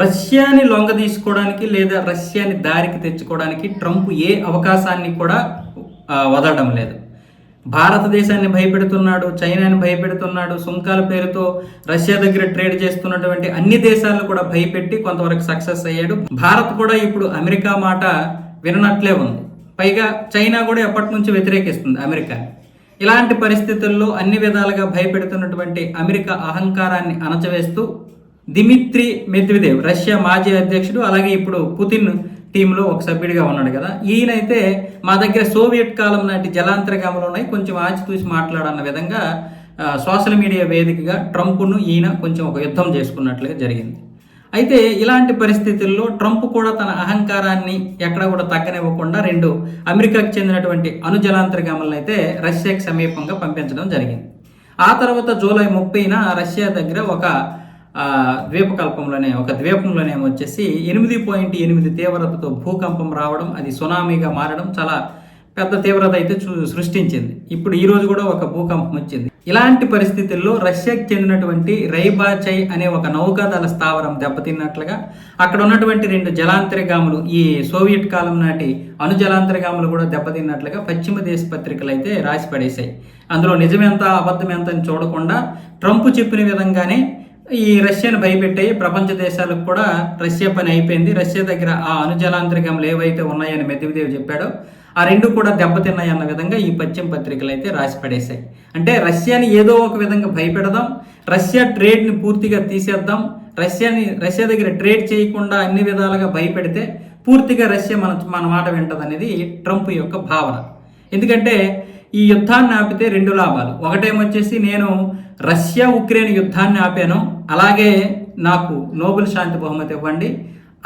రష్యాని లొంగ తీసుకోవడానికి లేదా రష్యాని దారికి తెచ్చుకోవడానికి ట్రంప్ ఏ అవకాశాన్ని కూడా వదలడం లేదు. భారతదేశాన్ని భయపెడుతున్నాడు చైనాని భయపెడుతున్నాడు సుంకాల పేరుతో రష్యా దగ్గర ట్రేడ్ చేస్తున్నటువంటి అన్ని దేశాలను కూడా భయపెట్టి కొంతవరకు సక్సెస్ అయ్యాడు. భారత్ కూడా ఇప్పుడు అమెరికా మాట విననట్లే ఉంది. పైగా చైనా కూడా ఎప్పటి నుంచి వ్యతిరేకిస్తుంది అమెరికా. ఇలాంటి పరిస్థితుల్లో అన్ని విధాలుగా భయపెడుతున్నటువంటి అమెరికా అహంకారాన్ని అణచవేస్తూ దిమిత్రి మెద్విదేవ్ రష్యా మాజీ అధ్యక్షుడు అలాగే ఇప్పుడు పుతిన్ టీంలో ఒక సభ్యుడిగా ఉన్నాడు కదా. ఈయనైతే మా దగ్గర సోవియట్ కాలం నాటి జలాంతర్గాములు ఉన్నాయి. కొంచెం ఆచితూచి మాట్లాడన్న విధంగా సోషల్ మీడియా వేదికగా ట్రంప్ను ఈయన కొంచెం ఒక యుద్ధం చేసుకున్నట్లుగా జరిగింది. అయితే ఇలాంటి పరిస్థితుల్లో ట్రంప్ కూడా తన అహంకారాన్ని ఎక్కడ కూడా తగ్గనివ్వకుండా రెండు అమెరికాకు చెందినటువంటి అణుజలాంతర్గాములను అయితే రష్యాకి సమీపంగా పంపించడం జరిగింది. ఆ తర్వాత జూలై ముప్పైన రష్యా దగ్గర ఒక ద్వీపకల్పంలోనే ఒక ద్వీపంలోనే వచ్చేసి ఎనిమిది పాయింట్ ఎనిమిది తీవ్రతతో భూకంపం రావడం అది సునామీగా మారడం చాలా పెద్ద తీవ్రత అయితే చూ- సృష్టించింది. ఇప్పుడు ఈ రోజు కూడా ఒక భూకంపం వచ్చింది. ఇలాంటి పరిస్థితుల్లో రష్యాకి చెందినటువంటి రైబాచై అనే ఒక నౌకాదళ స్థావరం దెబ్బతిన్నట్లుగా అక్కడ ఉన్నటువంటి రెండు జలాంతర్గాములు ఈ సోవియట్ కాలం నాటి అణు జలాంతర్గాములు కూడా దెబ్బతిన్నట్లుగా పశ్చిమ దేశ పత్రికలు అయితే రాసి పడేశాయి. అందులో నిజమెంత అబద్ధం ఎంత అని చూడకుండా ట్రంప్ చెప్పిన విధంగానే ఈ రష్యాను భయపెట్టాయి ప్రపంచ దేశాలకు కూడా రష్యా పని అయిపోయింది. రష్యా దగ్గర ఆ అణుజలాంతర్గములు ఏవైతే ఉన్నాయని మెదివిదేవి చెప్పాడో. ఆ రెండు కూడా దెబ్బతిన్నాయి అన్న విధంగా ఈ పశ్చిమ పత్రికలు అయితే రాసి పడేశాయి. అంటే రష్యాని ఏదో ఒక విధంగా భయపెడదాం రష్యా ట్రేడ్ని పూర్తిగా తీసేద్దాం రష్యాని రష్యా దగ్గర ట్రేడ్ చేయకుండా అన్ని విధాలుగా భయపెడితే పూర్తిగా రష్యా మన మన మాట వింటదనేది ట్రంప్ యొక్క భావన. ఎందుకంటే ఈ యుద్ధాన్ని ఆపితే రెండు లాభాలు. ఒకటేమొచ్చేసి నేను రష్యా ఉక్రెయిన్ యుద్ధాన్ని ఆపాను. అలాగే నాకు నోబెల్ శాంతి బహుమతి ఇవ్వండి.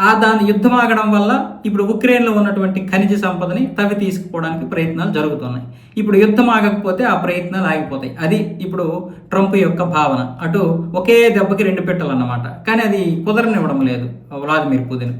ఆ దాని యుద్ధం ఆగడం వల్ల ఇప్పుడు ఉక్రెయిన్లో ఉన్నటువంటి ఖనిజ సంపదని తవ్వి తీసుకుపోవడానికి ప్రయత్నాలు జరుగుతున్నాయి. ఇప్పుడు యుద్ధం ఆగకపోతే ఆ ప్రయత్నాలు ఆగిపోతాయి. అది ఇప్పుడు ట్రంప్ యొక్క భావన. అటు ఒకే దెబ్బకి రెండు పెట్టాలన్నమాట. కానీ అది కుదరనివ్వడం లేదు. Vladimir Putin.